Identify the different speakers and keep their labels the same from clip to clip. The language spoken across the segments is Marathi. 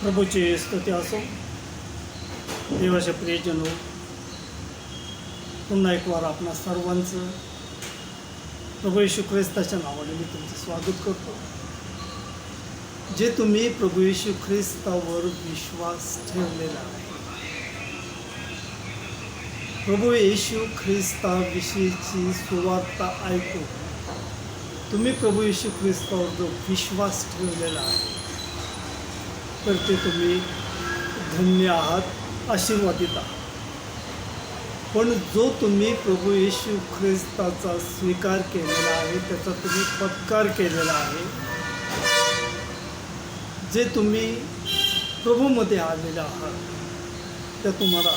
Speaker 1: प्रभूची स्तुती असो. देवाच्या प्रियजन हो पुन्हा एक वार आपणा सर्वांचं प्रभू येशू ख्रिस्ताच्या नावाने मी तुमचं स्वागत करतो. जे तुम्ही प्रभू येशू ख्रिस्तावर विश्वास ठेवलेला आहे. प्रभू येशू ख्रिस्ताविषयीची सुवार्ता ऐकून तुम्ही प्रभू येशू ख्रिस्तावर जो विश्वास ठेवलेला आहे तर ते तुम्ही. धन्य आहात. आशीर्वादित आहात. पण जो तुम्ही प्रभू येशू ख्रिस्ताचा स्वीकार केलेला आहे त्याचा तुम्ही पत्कार केलेला आहे जे तुम्ही प्रभूमध्ये आलेले आहात त्या तुम्हाला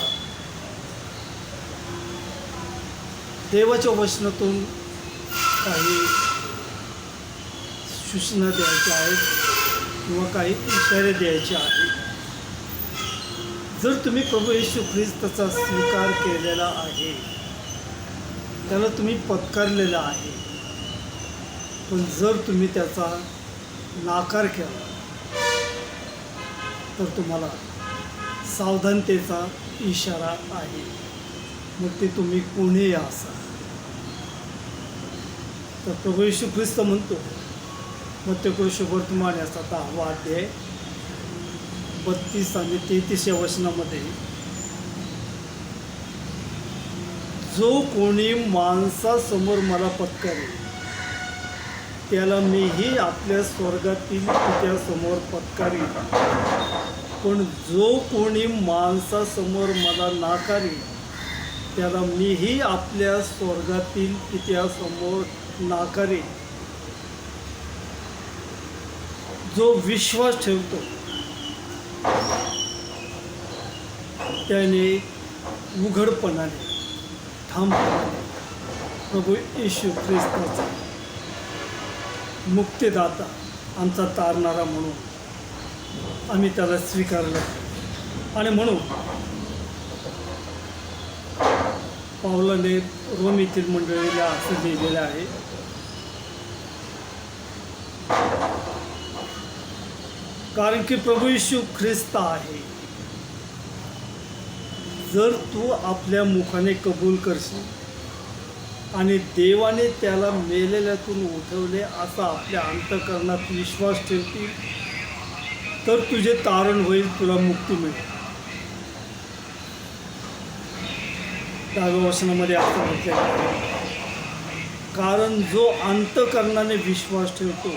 Speaker 1: देवाच्या वचनातून काही सूचना द्यायच्या आहेत. किंवा काही इशारे द्यायचे आहेत जर तुम्ही प्रभू येशू ख्रिस्ताचा स्वीकार केलेला आहे त्याला तुम्ही पत्कारलेला आहे पण जर तुम्ही त्याचा नाकार केला तर तुम्हाला सावधानतेचा इशारा आहे. मग ते तुम्ही कोणी असा तर प्रभू येशू ख्रिस्त म्हणतो मत्यकृष वर्तमान याचा दहावा अध्याय बत्तीस आणि तेहतीस या वचनामध्ये. जो कोणी माणसासमोर मला पत्करेल त्याला मीही आपल्या स्वर्गातील तिच्यासमोर पत्करीन. पण जो कोणी माणसासमोर मला नाकारेल त्याला मीही आपल्या स्वर्गातील तिच्यासमोर नाकारेल जो विश्वास ठेवतो त्याने उघडपणाने ठामपणाने प्रभू येशू ख्रिस्ताचा मुक्तीदाता आमचा तारणारा म्हणून आम्ही त्याला स्वीकारलं. आणि म्हणून पावलाने रोमीतील मंडळीला असं लिहिलेलं आहे कारण की प्रभू येशू ख्रिस्त आहे. जर तू आपल्या मुखाने कबूल करशील आणि देवाने त्याला मेलेल्यातून उठवले असा आपल्या अंतकरणात विश्वास ठेवतील तर तुझे तारण होईल तुला मुक्ती मिळेल. दहाव्या वचनामध्ये असं म्हटलेलं आहे कारण जो अंतकरणाने विश्वास ठेवतो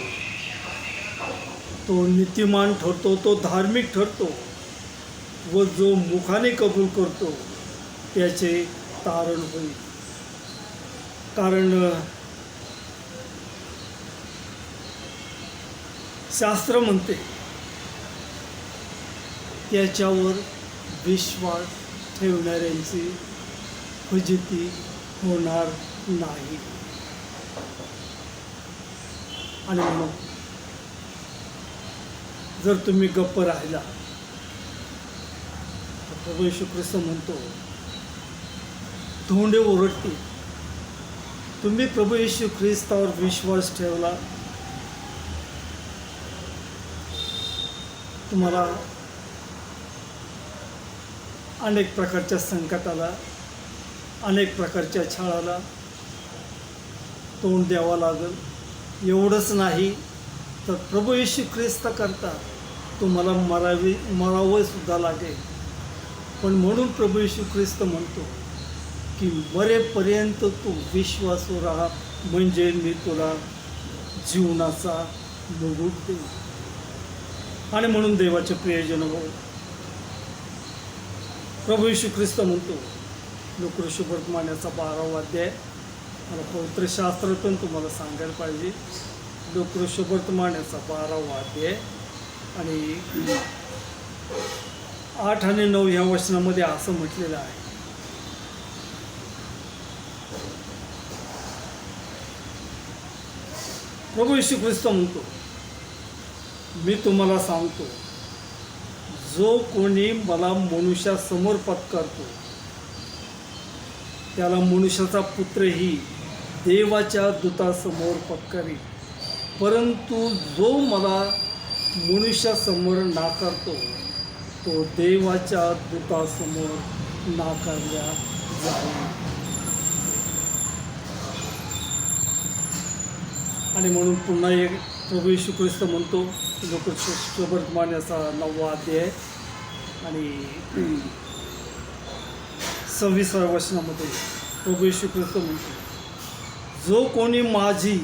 Speaker 1: तो नीतिमान ठरतो तो धार्मिक ठरतो व जो मुखाने कबूल करतो त्याचे तारण होईल. कारण शास्त्र म्हणते त्याच्यावर विश्वास ठेवणाऱ्यांची फजिती होणार नाही. आणि मग जर तुम्ही गप्प राहिला तर प्रभू येशू ख्रिस्त म्हणतो धोंडे ओरडतील. तुम्ही प्रभू येशू ख्रिस्तावर विश्वास ठेवला तुम्हाला अनेक प्रकारच्या संकटाला अनेक प्रकारच्या छळाला तोंड द्यावं लागेल. एवढंच नाही तर प्रभू येशू ख्रिस्त करता तुम्हाला मरावी मरावंसुद्धा लागेल. पण म्हणून प्रभू येशू ख्रिस्त म्हणतो की मरेपर्यंत तू विश्वासू राहा म्हणजे मी तुला जीवनाचा मुकुट देईन. आणि म्हणून देवाचे प्रियजन हो प्रभू येशू ख्रिस्त म्हणतो लोकऋषी वर्तमानाचा बारावा अध्याय मला पवित्र पण तुम्हाला सांगायला पाहिजे. लोकऋषी वर्तमानाचा बारावा अध्याय. आणि आठ आणि नऊ ह्या वचनामध्ये असं म्हटलेलं आहे. प्रभू येशू ख्रिस्त म्हणतो मी तुम्हाला सांगतो जो कोणी मला मनुष्यासमोर पत्कारतो त्याला मनुष्याचा पुत्रही देवाच्या दूतासमोर पत्करी परंतु जो मला मनुष्यासमोर नाकारतो तो देवाच्या दूतासमोर नाकारल्या जाईल आणि म्हणून पुन्हा एक प्रभू येशू ख्रिस्त म्हणतो लोक शोभर्तमान याचा नववा अध्याय. आणि सव्वीसाव्या वचनामध्ये प्रभू येशू ख्रिस्त म्हणतो जो कोणी माझी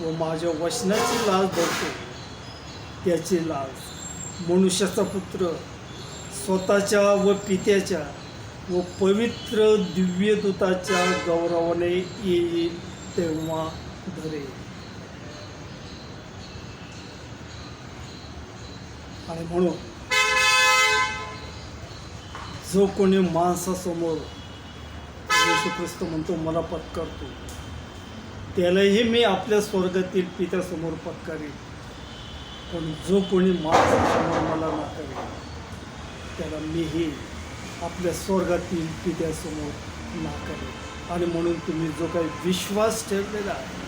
Speaker 1: व माझ्या वचनाची लाज धरतो त्याची लाज मनुष्याचा पुत्र स्वतःच्या व पित्याच्या व पवित्र दिव्यदूताच्या गौरवाने येईल तेव्हा धरेल. आणि म्हणून जो कोणी माणसासमोर येशू ख्रिस्त म्हणतो मला पत्करतो त्यालाही मी आपल्या स्वर्गातील पित्यासमोर पत्कारीन. पण जो कोणी माणसासमोर मला नाकारेल त्याला मीही आपल्या स्वर्गातील पित्यासमोर नाकारेल आणि म्हणून तुम्ही जो काही विश्वास ठेवलेला आहे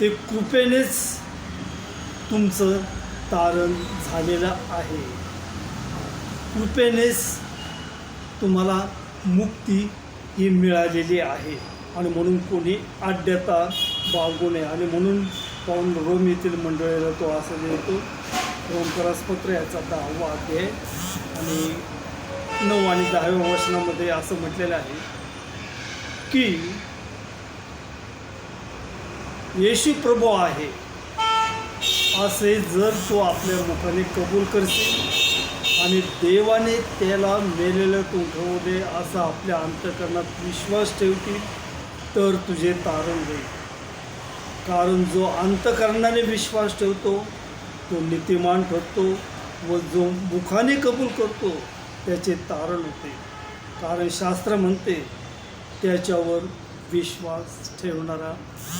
Speaker 1: ते कृपेनेच तुमचं तारण झालेलं आहे. कृपेनेच तुम्हाला मुक्ती ही मिळालेली आहे. आणि म्हणून कोणी आड्यता बाळगू नये. आणि म्हणून पाहून रोम येथील मंडळीला तो असं लिहितो रोमकरासपत्र याचा दहावा अध्याय आणि नऊ आणि दहाव्या वचनामध्ये असं म्हटलेलं आहे की येशू प्रभू आहे. असे जर तो आपल्या मुखाने कबूल करशील आणि देवाने त्याला मेलेलं तू उठवले असा आपल्या अंतकरणात विश्वास ठेवतील तर तुझे तारण होईल. कारण जो अंतकरणाने विश्वास ठेवतो तो नीतिमान ठरतो व जो मुखाने कबूल करतो त्याचे तारण होते. कारण शास्त्र म्हणते त्याच्यावर विश्वास ठेवणारा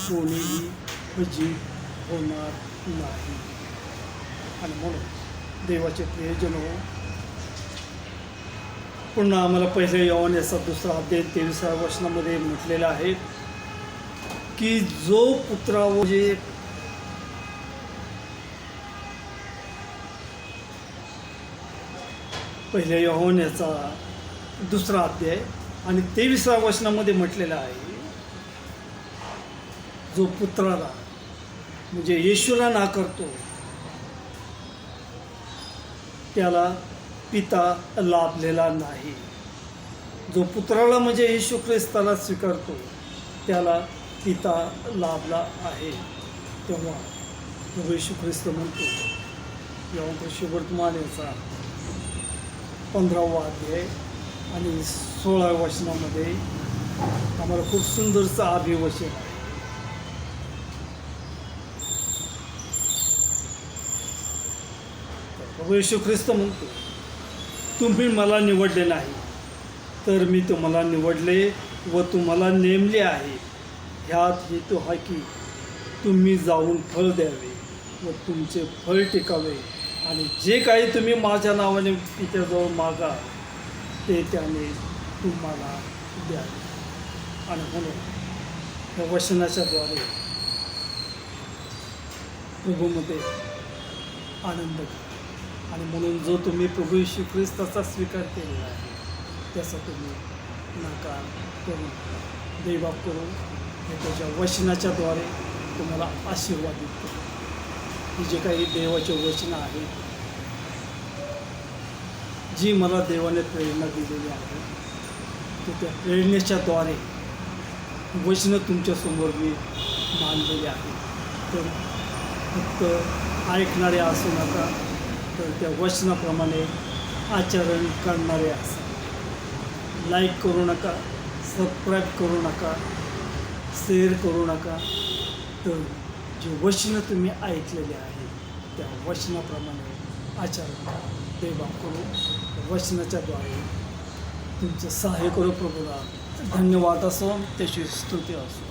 Speaker 1: कोणीही अजीब होणार नाही. आणि म्हणून देवाचे प्रियजन हो पुन्हा आम्हाला पहिले यवन याचा दुसरा अध्याय तेविसाव्या वचनामध्ये म्हटलेला आहे की जो पुत्रा जे पहिल्या यहोन याचा दुसरा अध्याय आणि तेविसाव्या वचनामध्ये म्हटलेला आहे जो पुत्राला म्हणजे येशूला नाकारतो त्याला पिता लाभलेला नाही. जो पुत्राला म्हणजे येशू ख्रिस्ताला स्वीकारतो त्याला पिता लाभला आहे. तेव्हा येशू ख्रिस्त म्हणतो किंवा शुभवर्तमान याचा पंधरावा अध्याय आणि सोळाव्या वचनामध्ये आम्हाला खूप सुंदरचं अभिवचन आहे. प्रभू येशू ख्रिस्त म्हणतो तुम्ही मला निवडले नाही तर मी तुम्हाला निवडले व तुम्हाला नेमले आहे. ह्यात हेतू हा की तुम्ही जाऊन फळ द्यावे व तुमचे फळ टिकावे. आणि जे काही तुम्ही माझ्या नावाने तिच्याजवळ मागा ते त्याने तुम्हाला द्यावे. आणि म्हणून या वचनाच्याद्वारे प्रभूमध्ये आनंद घ्या. आणि म्हणून जो तुम्ही प्रभू श्री ख्रिस्ताचा स्वीकार केलेला आहे त्याचा तुम्ही नकार करून देवा करून मी त्याच्या वचनाच्याद्वारे तुम्हाला आशीर्वाद देतो. ही जे काही देवाचे वचनं आहेत जी मला देवाने प्रेरणा दिलेली आहे तर त्या प्रेरणेच्याद्वारे वचनं तुमच्यासमोर मी मांडलेली आहे. तर फक्त ऐकणारे असू नका तर त्या वचनाप्रमाणे आचरण करणारे असा लाईक करू नका सबस्क्राईब करू नका. शेअर करू नका. तर जे वचनं तुम्ही ऐकलेले आहेत त्या वचनाप्रमाणे आचार करा. ते करू वचनाच्याद्वारे तुमचं सहाय्य करू प्रभूला. धन्यवाद असो त्याची स्तुती असो.